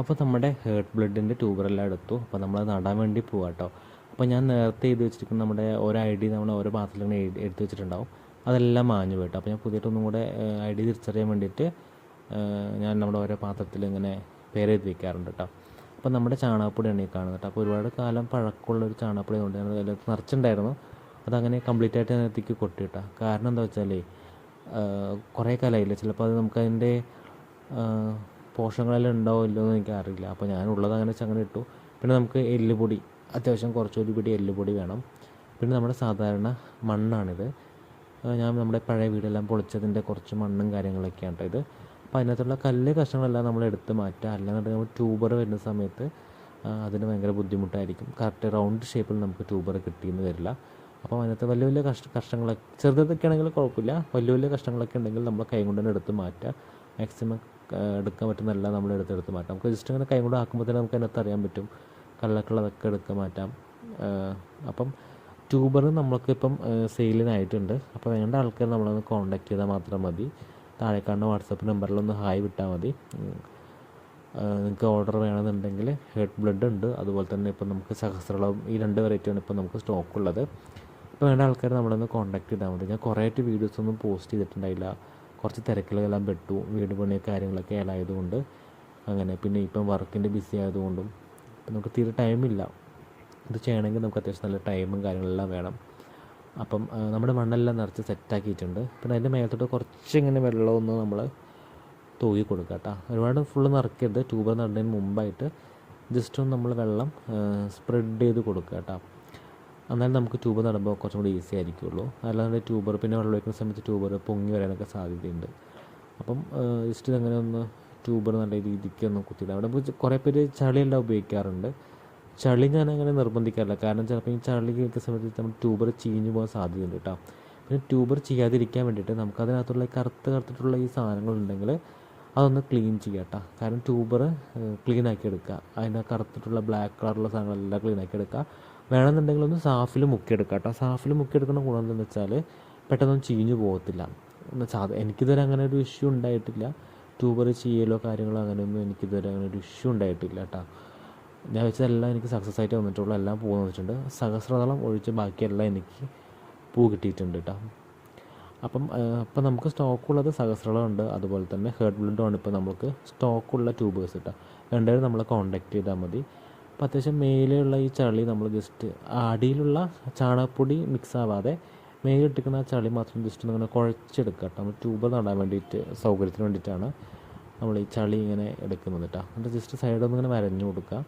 അപ്പോൾ നമ്മുടെ ഹേർട്ട് ബ്ലഡിന്റെ ട്യൂബറെല്ലാം എടുത്തു. അപ്പോൾ നമ്മളത് നടാൻ വേണ്ടി പോവാം കേട്ടോ അപ്പോൾ ഞാൻ നേരത്തെ എഴുതി വെച്ചിരിക്കുന്ന നമ്മുടെ ഓരോ ഐ ഡി നമ്മൾ ഓരോ എഴുതി എടുത്ത് വെച്ചിട്ടുണ്ടാവും. അതെല്ലാം മാഞ്ഞു പോയിട്ട് അപ്പോൾ ഞാൻ പുതിയിട്ടൊന്നും കൂടെ ഐ ഡി തിരിച്ചറിയാൻ വേണ്ടിയിട്ട് ഞാൻ നമ്മുടെ ഓരോ പാത്രത്തിൽ ഇങ്ങനെ പേര് എഴുതി വയ്ക്കാറുണ്ട് കേട്ടോ അപ്പോൾ നമ്മുടെ ചാണകപ്പൊടിയാണ് ഈ കാണുന്നത് കേട്ടോ അപ്പോൾ ഒരുപാട് കാലം പഴക്കമുള്ള ഒരു ചാണകപ്പൊടി കൊണ്ട് ഞാൻ അതിനകത്ത് നിറച്ചിട്ടുണ്ടായിരുന്നു. അതങ്ങനെ കംപ്ലീറ്റ് ആയിട്ട് ഞാൻ അതിനകത്തേക്ക് കേട്ടോ കാരണം എന്താ വെച്ചാൽ കുറേ കാലമായില്ലേ ചിലപ്പോൾ അത് നമുക്ക് അതിന്റെ പോഷകങ്ങളെല്ലാം ഉണ്ടാവോ ഇല്ലയോ എന്ന് എനിക്ക് അറിയില്ല അപ്പോൾ ഞാൻ ഉള്ളത് അങ്ങനെ വെച്ച് അങ്ങനെ ഇട്ടു. പിന്നെ നമുക്ക് എല്ലുപൊടി. അത്യാവശ്യം കുറച്ചൊരു പിടി എല്ലുപൊടി വേണം. പിന്നെ നമ്മുടെ സാധാരണ മണ്ണാണിത്. ഞാൻ നമ്മുടെ പഴയ വീടെല്ലാം പൊളിച്ചതിന്റെ കുറച്ച് മണ്ണും കാര്യങ്ങളൊക്കെയാണ് ഇത്. അപ്പോൾ അതിനകത്തുള്ള കല്ല് കഷ്ണങ്ങളെല്ലാം നമ്മൾ എടുത്ത് മാറ്റുക. അല്ലാന്നുണ്ടെങ്കിൽ നമ്മൾ ട്യൂബർ വരുന്ന സമയത്ത് അതിന് ഭയങ്കര ബുദ്ധിമുട്ടായിരിക്കും. കറക്റ്റ് റൗണ്ട് ഷേപ്പിൽ നമുക്ക് ട്യൂബർ കിട്ടിയെന്ന് വരില്ല. അപ്പോൾ അതിനകത്ത് വലിയ വലിയ കഷ്ട കഷ്ടങ്ങളൊക്കെ ചെറുതൊക്കെ ആണെങ്കിൽ കുഴപ്പമില്ല. വലിയ വലിയ കഷ്ടങ്ങളൊക്കെ ഉണ്ടെങ്കിൽ നമ്മൾ കൈ കൊണ്ട് തന്നെ എടുത്ത് മാറ്റുക. മാക്സിമം എടുക്കാൻ പറ്റുന്നതെല്ലാം നമ്മൾ എടുത്തെടുത്ത് എടുത്ത് മാറ്റാം. നമുക്ക് ജസ്റ്റ് അങ്ങനെ കൈകൊണ്ട് ആക്കുമ്പോൾ തന്നെ നമുക്ക് അതിനകത്ത് അറിയാൻ പറ്റും. കല്ലൊക്കെ എടുക്കാൻ മാറ്റാം. അപ്പം ട്യൂബർ നമ്മൾക്കിപ്പം സെയിലിനായിട്ടുണ്ട്. അപ്പോൾ വേണ്ട ആൾക്കാർ നമ്മളൊന്ന് കോൺടാക്ട് ചെയ്താൽ മാത്രം മതി. താഴെ കാണുന്ന വാട്സപ്പ് നമ്പറിലൊന്ന് ഹായ് വിട്ടാൽ മതി. നിങ്ങൾക്ക് ഓർഡർ വേണമെന്നുണ്ടെങ്കിൽ ഹെഡ് ബ്ലഡ് ഉണ്ട്. അതുപോലെ തന്നെ ഇപ്പം നമുക്ക് സഹസ്രളം ഈ രണ്ട് വെറൈറ്റിയാണ് ഇപ്പം നമുക്ക് സ്റ്റോക്ക് ഉള്ളത്. അപ്പോൾ വേണ്ട ആൾക്കാർ നമ്മളൊന്ന് കോൺടാക്ട് ചെയ്താൽ മതി. ഞാൻ കുറേ ആയിട്ട് വീഡിയോസ് ഒന്നും പോസ്റ്റ് ചെയ്തിട്ടുണ്ടായില്ല. കുറച്ച് തിരക്കിലെല്ലാം പെട്ടു. വീട് പണി കാര്യങ്ങളൊക്കെ ആയതുകൊണ്ട് അങ്ങനെ. പിന്നെ ഇപ്പം വർക്കിന്റെ ബിസി ആയതുകൊണ്ടും ഇപ്പം നമുക്ക് തീരെ ടൈമില്ല ഇത് ചെയ്യണമെങ്കിൽ നമുക്ക് അത്യാവശ്യം നല്ല ടൈമും കാര്യങ്ങളെല്ലാം വേണം. അപ്പം നമ്മുടെ മണ്ണെല്ലാം നിറച്ച് സെറ്റാക്കിയിട്ടുണ്ട് പിന്നെ അതിന്റെ മേലത്തോട്ട് കുറച്ച് ഇങ്ങനെ വെള്ളമൊന്ന് നമ്മൾ തൂകി കൊടുക്കുക കേട്ടോ. ഒരുപാട് ഫുള്ള് നിറക്കരുത് ട്യൂബർ നടുന്നതിന് മുമ്പായിട്ട് ജസ്റ്റ് ഒന്ന് നമ്മൾ വെള്ളം സ്പ്രെഡ് ചെയ്ത് കൊടുക്കുക കേട്ടോ. എന്നാലും നമുക്ക് ട്യൂബ് നടുമ്പോൾ കുറച്ചും കൂടി ഈസി ആയിരിക്കുള്ളൂ. അല്ലാതെ ട്യൂബർ പിന്നെ വെള്ളം ഒഴിക്കുന്ന സമയത്ത് ട്യൂബർ പൊങ്ങി വരാനൊക്കെ സാധ്യതയുണ്ട്. അപ്പം ജസ്റ്റ് അങ്ങനെ ഒന്ന് ട്യൂബർ നല്ല രീതിക്ക് ഒന്ന് കുത്തിയിടാം. അവിടെ നമുക്ക് കുറേ പേര് ചളിയെല്ലാം ഉപയോഗിക്കാറുണ്ട്. ചളി ഞാൻ അങ്ങനെ നിർബന്ധിക്കാറില്ല. കാരണം ചിലപ്പോൾ ഈ ചളി കേൾക്കുന്ന സമയത്ത് നമ്മൾ ട്യൂബർ ചീഞ്ഞു പോകാൻ സാധ്യതയുണ്ട് കേട്ടോ. പിന്നെ ട്യൂബർ ചെയ്യാതിരിക്കാൻ വേണ്ടിയിട്ട് നമുക്ക് അതിനകത്തുള്ള ഈ കറുത്ത് കറുത്തിട്ടുള്ള ഈ സാധനങ്ങളുണ്ടെങ്കിൽ അതൊന്ന് ക്ലീൻ ചെയ്യുക കേട്ടോ. കാരണം ട്യൂബർ ക്ലീൻ ആക്കി എടുക്കുക. അതിന്റെ കറുത്തിട്ടുള്ള ബ്ലാക്ക് കളറുള്ള സാധനങ്ങളെല്ലാം ക്ലീൻ ആക്കി എടുക്കുക. വേണമെന്നുണ്ടെങ്കിൽ ഒന്ന് സാഫിൽ മുക്കിയെടുക്കുക കേട്ടോ സാഫിൽ മുക്കിയെടുക്കുന്ന ഗുണം എന്താണെന്ന് വെച്ചാൽ പെട്ടെന്ന് ചീഞ്ഞു പോകത്തില്ല. എന്ന് സാധ എനിക്കിതുവരെ അങ്ങനെ ഒരു ഇഷ്യൂ ഉണ്ടായിട്ടില്ല. ട്യൂബർ ചെയ്യലോ കാര്യങ്ങളോ അങ്ങനെയൊന്നും എനിക്കിതുവരെ അങ്ങനെ ഒരു ഇഷ്യൂ ഉണ്ടായിട്ടില്ല കേട്ടോ. ഞാൻ വെച്ചതെല്ലാം എനിക്ക് സക്സസ് ആയിട്ട് വന്നിട്ടുള്ളൂ. എല്ലാം പൂ വന്നിട്ടുണ്ട്. സഹസ്രതളം ഒഴിച്ച് ബാക്കിയെല്ലാം എനിക്ക് പൂ കിട്ടിയിട്ടുണ്ട് കേട്ടോ. അപ്പം അപ്പം നമുക്ക് സ്റ്റോക്കുള്ളത് സഹസ്രളം ഉണ്ട്. അതുപോലെ തന്നെ ബ്ലഡും ആണ് ഇപ്പോൾ നമുക്ക് സ്റ്റോക്കുള്ള ട്യൂബേഴ്സ് കേട്ടോ. രണ്ടുപേരും നമ്മളെ കോൺടാക്റ്റ് ചെയ്താൽ മതി. അപ്പോൾ അത്യാവശ്യം മേലെയുള്ള ഈ ചളി നമ്മൾ ജസ്റ്റ് അടിയിലുള്ള ചാണകപ്പൊടി മിക്സ് ആവാതെ മേലെ ഇട്ടിരിക്കുന്ന ആ ചളി മാത്രം ജസ്റ്റ് ഒന്ന് ഇങ്ങനെ കുഴച്ചെടുക്കുക കേട്ടോ നമ്മൾ ട്യൂബർ നടാൻ വേണ്ടിയിട്ട് സൗകര്യത്തിന് വേണ്ടിയിട്ടാണ് നമ്മൾ ഈ ചളി ഇങ്ങനെ എടുക്കുന്നത് കേട്ടോ എന്നിട്ട് ജസ്റ്റ് സൈഡൊന്നും ഇങ്ങനെ വരഞ്ഞു കൊടുക്കുക.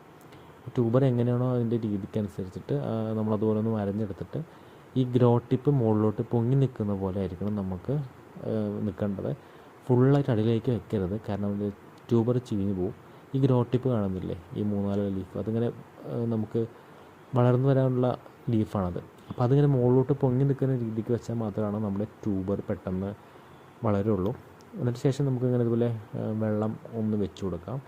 ട്യൂബർ എങ്ങനെയാണോ അതിന്റെ രീതിക്ക് അനുസരിച്ചിട്ട് നമ്മളതുപോലെ ഒന്ന് വരഞ്ഞെടുത്തിട്ട് ഈ ഗ്രോ ടിപ്പ് മുകളിലോട്ട് പൊങ്ങി നിൽക്കുന്ന പോലെ ആയിരിക്കണം നമുക്ക് നിൽക്കേണ്ടത്. ഫുള്ളായിട്ട് അടിയിലേക്ക് വെക്കരുത്. കാരണം ട്യൂബർ ചീഞ്ഞു പോകും ഈ ഗ്രോ ടിപ്പ് കാണുന്നില്ലേ? ഈ മൂന്നാൽ ലീഫ് അതിങ്ങനെ നമുക്ക് വളർന്നു വരാനുള്ള ലീഫാണത് അപ്പോൾ അതിങ്ങനെ മുകളിലോട്ട് പൊങ്ങി നിൽക്കുന്ന രീതിക്ക് വെച്ചാൽ മാത്രമാണ് നമ്മുടെ ട്യൂബർ പെട്ടെന്ന് വളരുള്ളൂ. എന്നിട്ട് ശേഷം നമുക്കിങ്ങനെ ഇതുപോലെ വെള്ളം ഒന്ന് വെച്ച് കൊടുക്കാം.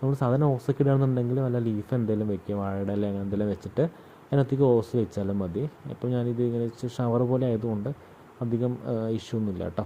നമ്മൾ സാധാരണ ഓസൊക്കെ ഇടുകയാണെന്നുണ്ടെങ്കിൽ വല്ല ലീഫ് എന്തെങ്കിലും വെക്കുക വാഴയുടെ ഇല അങ്ങനെ എന്തെങ്കിലും വെച്ചിട്ട് അതിനകത്തേക്ക് ഓസ് വെച്ചാലും മതി. ഇപ്പോൾ ഞാനിത് ഇങ്ങനെ ഷവർ പോലെ ആയതുകൊണ്ട് അധികം ഇഷ്യൂ ഒന്നുമില്ല കേട്ടോ.